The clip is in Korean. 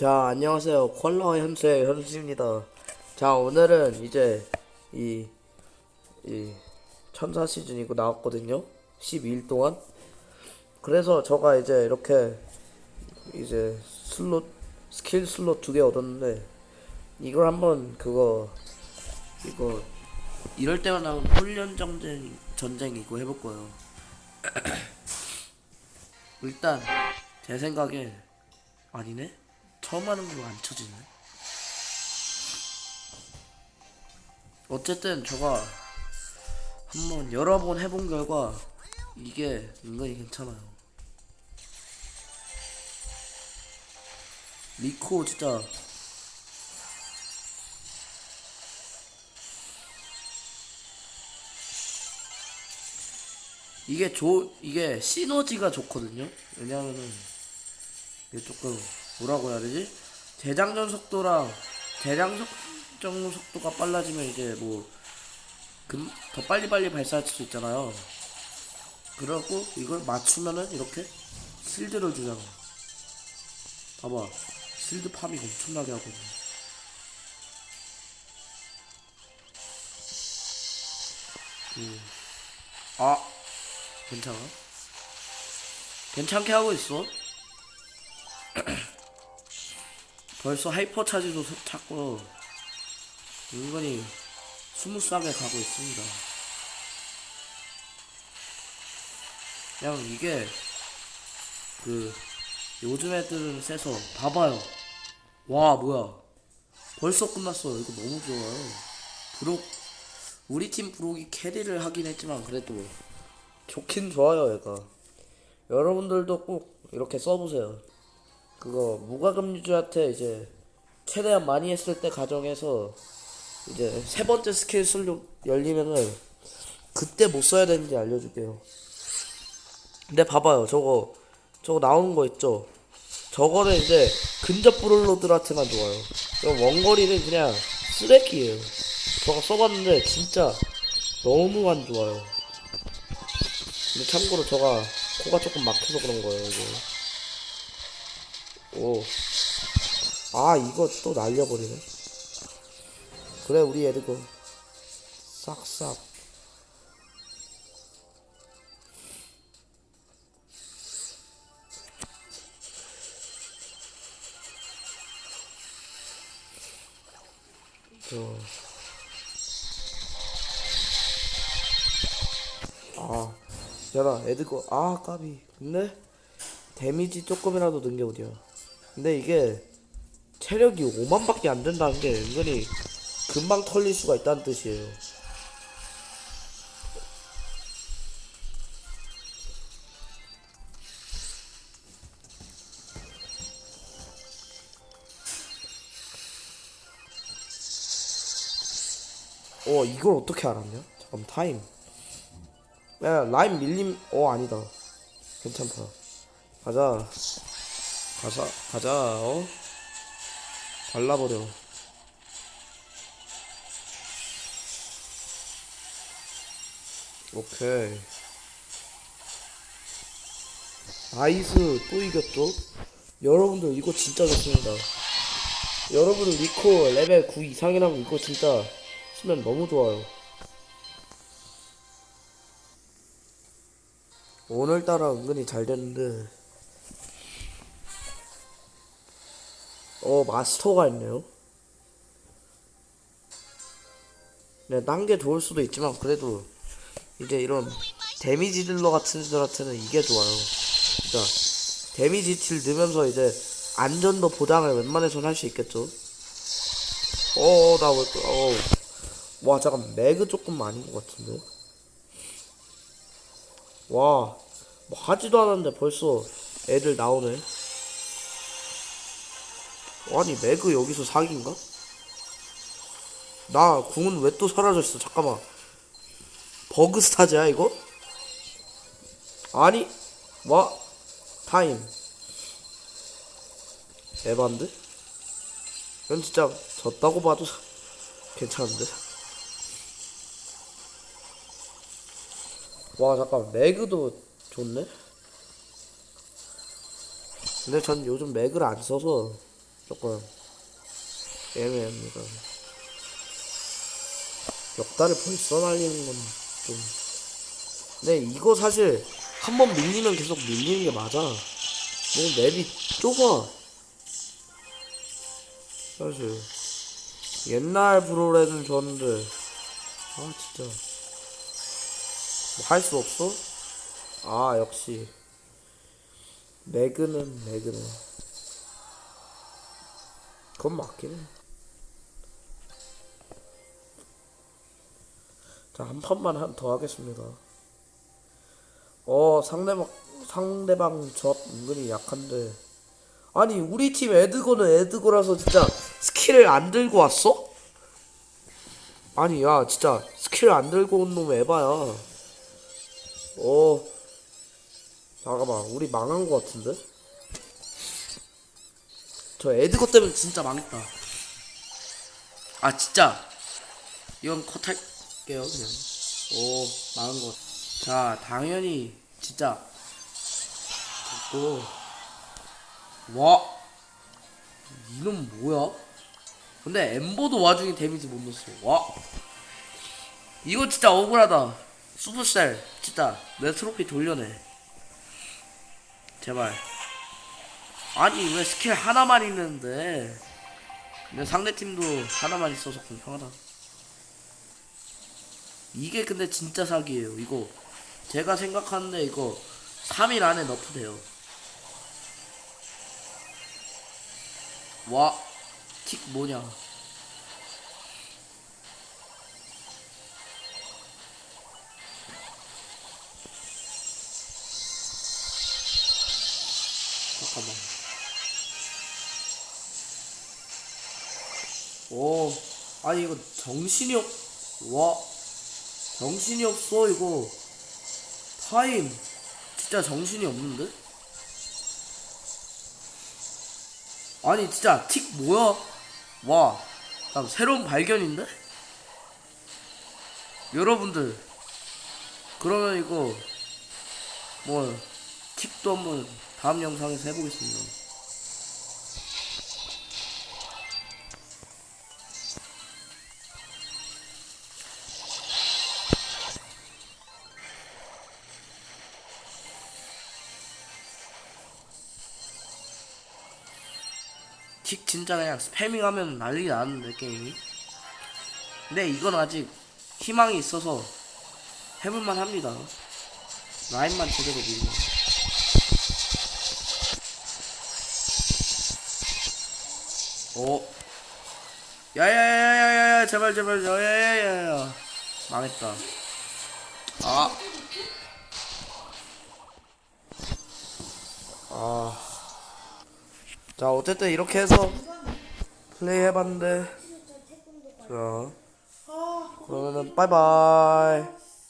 자, 안녕하세요. 컬러 현수의 현수입니다. 자, 오늘은 이제 이, 이 천사 시즌 이거 나왔거든요. 12일 동안. 그래서 저가 이제 이렇게 이제 슬롯, 스킬 슬롯 두 개 얻었는데 이걸 한번 그거 이거 이럴 때만 나오는 훈련 전쟁 전쟁 이거 해볼 거예요. 일단 제 생각에 아니네 처음 하는 걸로 안 쳐지네 어쨌든 저가 한번 여러 번 해본 결과 이게 은근히 괜찮아요 리코 진짜 이게 조 이게 시너지가 좋거든요. 왜냐하면은 이게 조금 뭐라고 해야 되지? 재장전 속도랑 대량전 속도가 빨라지면 이제 뭐더 빨리빨리 발사할 수 있잖아요. 그러고 이걸 맞추면은 이렇게 실드를 주잖아. 봐봐. 실드 파밍 엄청나게 하거든. 음. 아, 괜찮아? 괜찮게 하고 있어. 벌써 하이퍼 차지도 서- 찾고 은근히 스무스하게 가고 있습니다. 그냥 이게 그 요즘 애들은 세서 봐봐요. 와 뭐야 벌써 끝났어. 이거 너무 좋아요. 브록 우리 팀 브록이 캐리를 하긴 했지만 그래도 좋긴 좋아요 얘가. 여러분들도 꼭 이렇게 써보세요. 그거 무과금 유저한테 이제 최대한 많이 했을 때 가정해서 이제 세 번째 스킬 슬롯 열리면은 그때 못 써야 되는지 알려줄게요. 근데 봐봐요 저거 저거 나오는 거 있죠? 저거는 이제 근접 브롤로들한테만 좋아요. 저 원거리는 그냥 쓰레기예요. 저거 써봤는데 진짜 너무 안 좋아요. 근데 참고로 저가 코가 조금 막혀서 그런 거예요 이거. 오. 아 이거 또 날려버리네. 그래 우리 애들 거 싹싹. 저. 아, 야라 애들 거, 아 까비. 근데 데미지 조금이라도 는 게 어디야. 근데 이게 체력이 5만밖에 안 된다는 게 은근히 금방 털릴 수가 있다는 뜻이에요. 어 이걸 어떻게 알았냐? 잠깐 타임. 야 라인 밀림 어 아니다. 괜찮다. 가자. 가자 가자 어 발라버려. 오케이. 아이스 또 이겼죠? 여러분들 이거 진짜 좋습니다. 여러분들 리코 레벨 9 이상이라면 이거 진짜 쓰면 너무 좋아요. 오늘따라 은근히 잘 됐는데 어 마스터가 있네요. 네, 딴게 좋을 수도 있지만 그래도 이제 이런 데미지 딜러 같은 애들한테는 이게 좋아요. 진짜 데미지 딜 넣으면서 이제 안전도 보장을 웬만해선 할 수 있겠죠. 어, 나 왜, 또- 어. 와, 잠깐, 매그 조금 아닌 것 같은데. 와, 뭐 하지도 않았는데 벌써 애들 나오네. 아니, 매그 여기서 사기인가? 나 궁은 왜 또 사라졌어? 잠깐만. 버그 스타즈야, 이거? 아니, 와, 타임. 에반데? 이건 진짜 졌다고 봐도 괜찮은데? 와 잠깐 매그도 좋네? 근데 전 요즘 맥을 안 써서 조금 애매합니다. 역다를 벌써 날리는 건 좀. 근데 이거 사실 한 번 밀리면 계속 밀리는 게 맞아. 너무 맵이 좁아. 사실 옛날 브로레는 좋았는데 아 진짜 뭐 할 수 없어? 아 역시 매그는 매그는 그건 맞긴 해. 자, 한 판만 한- 더 하겠습니다. 어, 상대방, 상대방 젖 은근히 약한데. 아니, 우리 팀 에드거는 에드거라서 진짜 스킬을 안 들고 왔어? 아니, 야, 진짜 스킬을 안 들고 온 놈 에바야. 어, 잠깐만, 우리 망한 거 같은데? 저 에드거 때문에 진짜 망했다. 아, 진짜. 이건 컷할게요, 그냥. 오, 망한 거. 자, 당연히, 진짜. 됐고. 와. 이놈 뭐야? 근데 엠버도 와중에 데미지 못 넣었어. 와. 이거 진짜 억울하다. 수브셀, 진짜. 내 트로피 돌려내. 제발. 아니, 왜 스킬 하나만 있는데. 근데 상대팀도 하나만 있어서 공평하다. 이게 근데 진짜 사기예요. 이거 제가 생각하는데 이거 3일 안에 너프 돼요. 와, 틱 뭐냐? 잠깐만. 오, 아니 이거 정신이 없. 와, 정신이 없어 이거. 타임 진짜 정신이 없는데? 아니 진짜 틱 뭐야? 와, 나 새로운 발견인데? 여러분들 그러면 이거 뭐 틱도 한번 다음 영상에서 해보겠습니다. 틱 진짜 그냥 스패밍하면 난리 나는데 게임이. 근데 이건 아직 희망이 있어서 해볼만 합니다. 라인만 제대로 밀면. 오. 야야야야야야 제발 제발 야야야야 망했다. 아. 아. 자 어쨌든 이렇게 해서 플레이 해봤는데 자 그러면은 빠이빠이